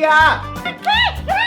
Yeah.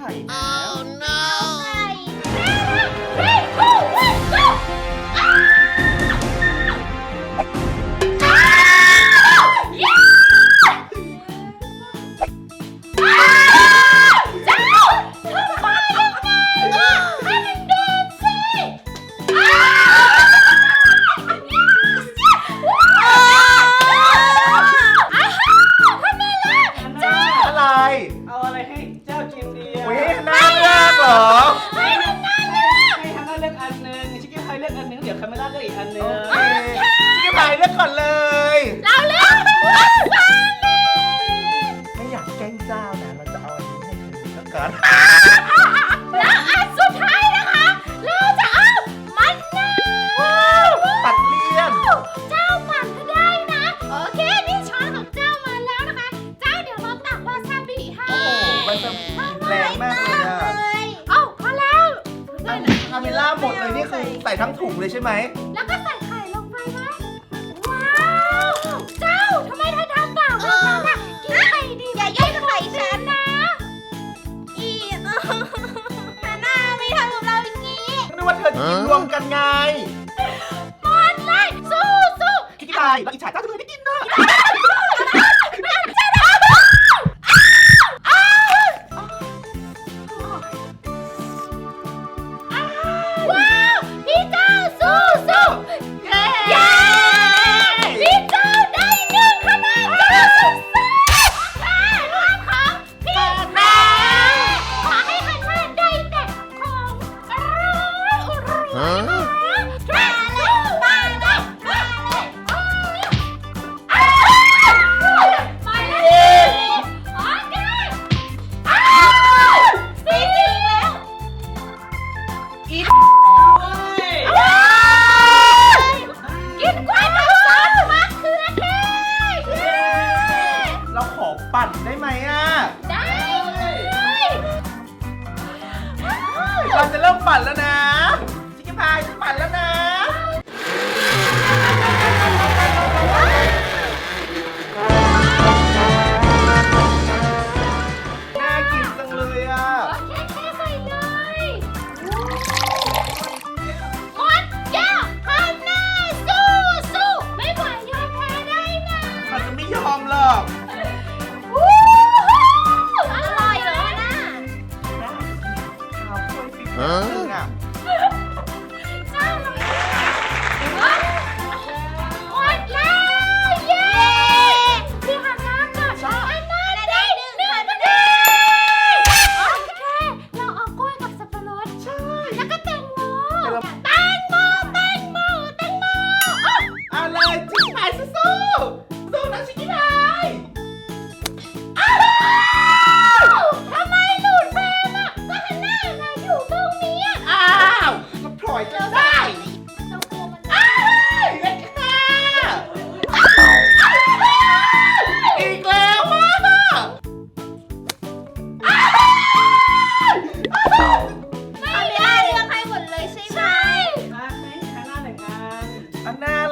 ไข่แล้ว อะไร เอาอะไรให้เจ้ากิน หน้าก็อีกอันนึงจะไปเรื่องก่อนเลย เราเลือกไม่อยากแกล้งเจ้านะเราจะเอาอันนี้ให้นแล้วอันสุดท้ายนะคะ เราจะเอามันนะตัดเลี่ยน เจ้ามันก็ได้นะ โอเค นี่ช้อนของเจ้ามาแล้วนะคะ เจ้าเดี๋ยวเราตักวาซาบิให้โอ้โแรงมาก ใส่ทั้งถุงเลยใช่ไหม แล้วก็ใส่ไข่ลงไปว้าว เจ้าทำไมเธอทำเปล่าเออ แบบนั้นน่ะกินไปดีอย่าย่อยไส่ฉันนะ อีกนาน่าไม่ทำกับเราอย่างนี้ นึกว่าเธอจะกินรวมกันไง หมดเลยสู้สู้ คิดได้แล้วอิจฉา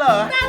เหรอ น่า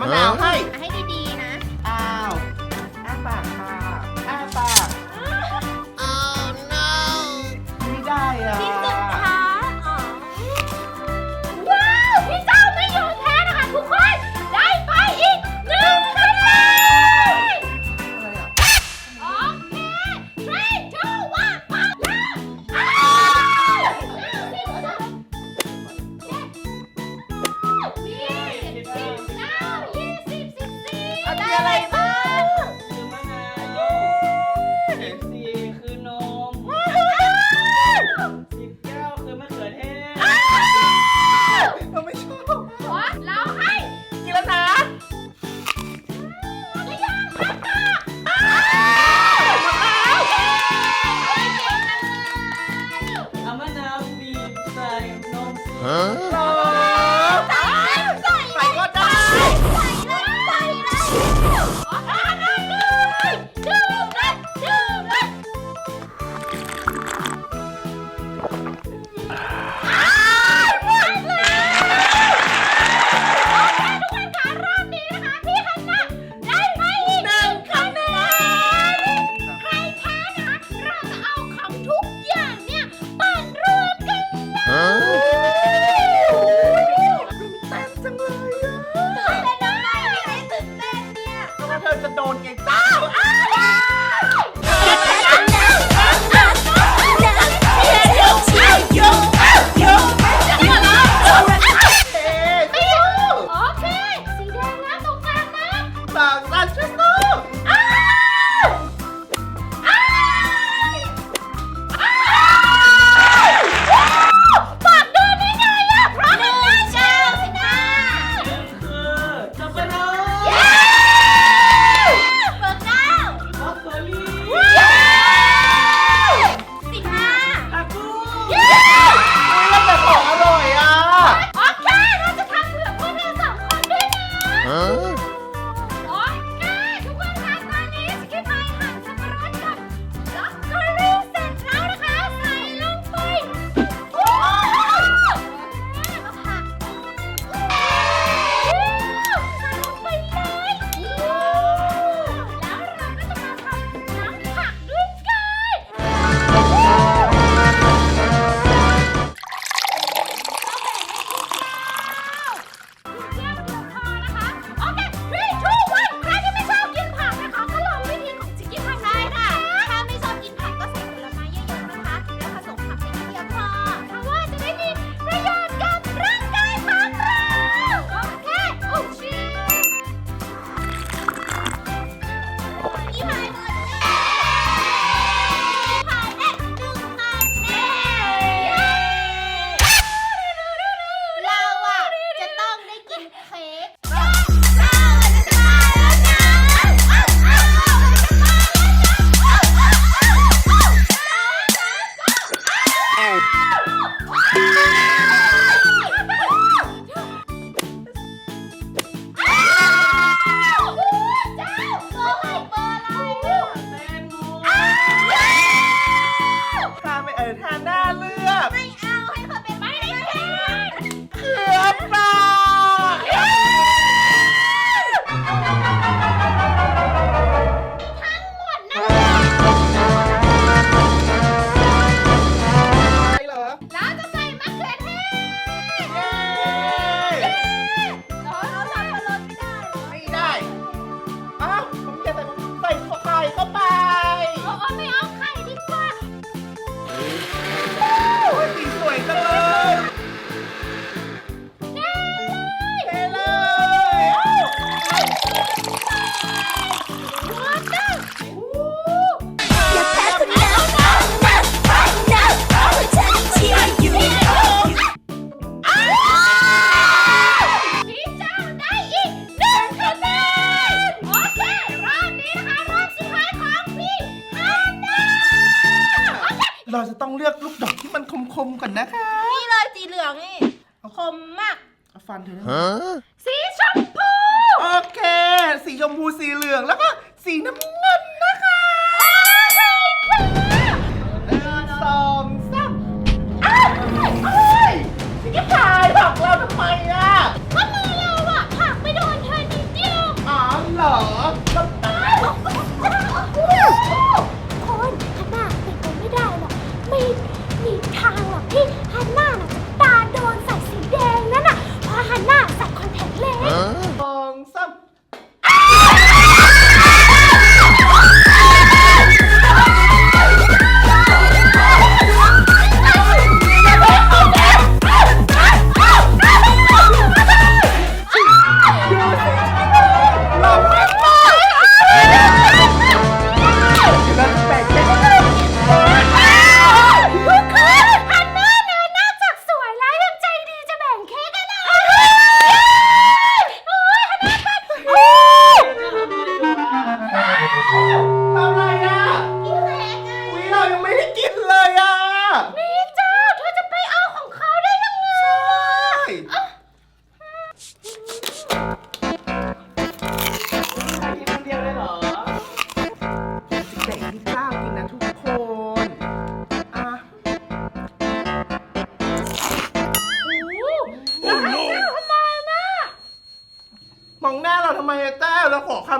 มะนาวให้ใน Oh! นนะคะ นี่เลยสีเหลืองนี่ คมมาก ฟันเธอนะ สีชม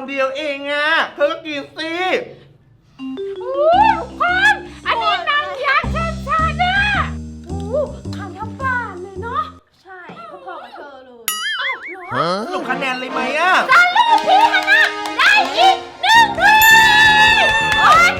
คำเดียวเองอะเธอก็กินสิอ้ยทุกคนอันนี้นางยักษ์ชัดๆนะโอ้ขาวทั้งบ้านเลยเนาะ ใช่เพอๆกับเธอเลยอ้หลงคะแนนเลยไหมอะสรุปพี่ฮันะได้อีกหนึ่งทีโอเ